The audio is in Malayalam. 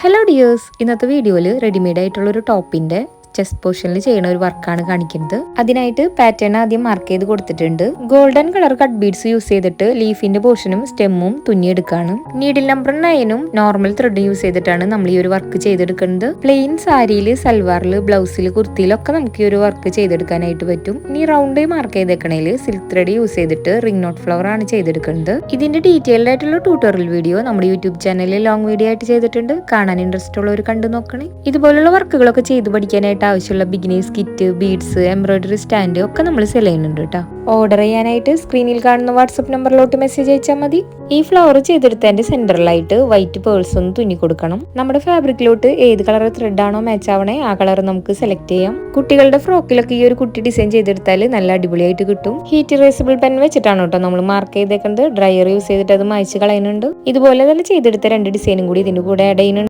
ഹലോ ഡിയേഴ്സ് ഇന്നത്തെ വീഡിയോയിൽ റെഡിമെയ്ഡ് ആയിട്ടുള്ള ഒരു ടോപ്പിന്റെ ചെസ്റ്റ് പോർഷനിൽ ചെയ്യുന്ന ഒരു വർക്കാണ് കാണിക്കുന്നത്. അതിനായിട്ട് പാറ്റേൺ ആദ്യം മാർക്ക് ചെയ്ത് കൊടുത്തിട്ടുണ്ട്. Golden colour cut beads use ചെയ്തിട്ട് ലീഫിന്റെ പോർഷനും സ്റ്റെമ്മും തുന്നിയെടുക്കുകയാണ് നീഡിൽ നമ്പർ നയനും നോർമൽ ത്രെഡും യൂസ് ചെയ്തിട്ടാണ് നമ്മൾ ഈ ഒരു വർക്ക് ചെയ്തെടുക്കുന്നത്. പ്ലെയിൻ സാരിയിൽ സൽവാറിൽ ബ്ലൗസിൽ കുർത്തിയിലൊക്കെ നമുക്ക് ഈ ഒരു വർക്ക് ചെയ്തെടുക്കാനായിട്ട് പറ്റും. ഇനി റൗണ്ട് മാർക്ക് ചെയ്തേക്കണേൽ സിൽക്ക് ത്രെഡ് യൂസ് ചെയ്തിട്ട് റിംഗ് നോട്ട് ഫ്ലവർ ആണ് ചെയ്തെടുക്കുന്നത്. ഇതിന്റെ ഡീറ്റെയിൽഡ് ആയിട്ടുള്ള ട്യൂട്ടോറിയൽ വീഡിയോ നമ്മുടെ യൂട്യൂബ് ചാനലിൽ ലോങ് വീഡിയോ ആയിട്ട് ചെയ്തിട്ടുണ്ട്. കാണാൻ ഇൻട്രസ്റ്റ് ഉള്ളവർ കണ്ടു നോക്കണേ. ഇതുപോലുള്ള വർക്കുകളൊക്കെ ചെയ്ത് പഠിക്കാനായിട്ട് ആവശ്യമുള്ള beginners kit beads embroidery stand ഒക്കെ നമ്മൾ സെൽ ചെയ്യുന്നുണ്ട് കേട്ടോ. ഓർഡർ ചെയ്യാനായിട്ട് സ്ക്രീനിൽ കാണുന്ന വാട്സപ്പ് നമ്പറിലോട്ട് മെസ്സേജ് അയച്ചാൽ മതി. ഈ ഫ്ലവർ ചെയ്തെടുത്തതിന്റെ സെന്ററിലായിട്ട് വൈറ്റ് പേഴ്സ് ഒന്ന് തുന്നി കൊടുക്കണം. നമ്മുടെ ഫാബ്രിക്കിലോട്ട് ഏത് കളർ ത്രെഡ് ആണോ മാച്ച് ആവണേ ആ കളർ നമുക്ക് സെലക്ട് ചെയ്യാം. കുട്ടികളുടെ ഫ്രോക്കിലൊക്കെ ഈ ഒരു കുട്ടി ഡിസൈൻ ചെയ്തെടുത്താൽ നല്ല അടിപൊളിയായിട്ട് കിട്ടും. ഹീറ്റ് ഇറേസിബിൾ പെൻ വെച്ചിട്ടാണ് കേട്ടോ നമ്മൾ മാർക്ക് ചെയ്തേക്കുന്നത് ഡ്രയർ യൂസ് ചെയ്തിട്ട് അത് മായ്ച്ച് കളയുന്നുണ്ട്. ഇതുപോലെ തന്നെ ചെയ്തെടുത്ത രണ്ട് ഡിസൈനും കൂടി ഇതിന്റെ കൂടെ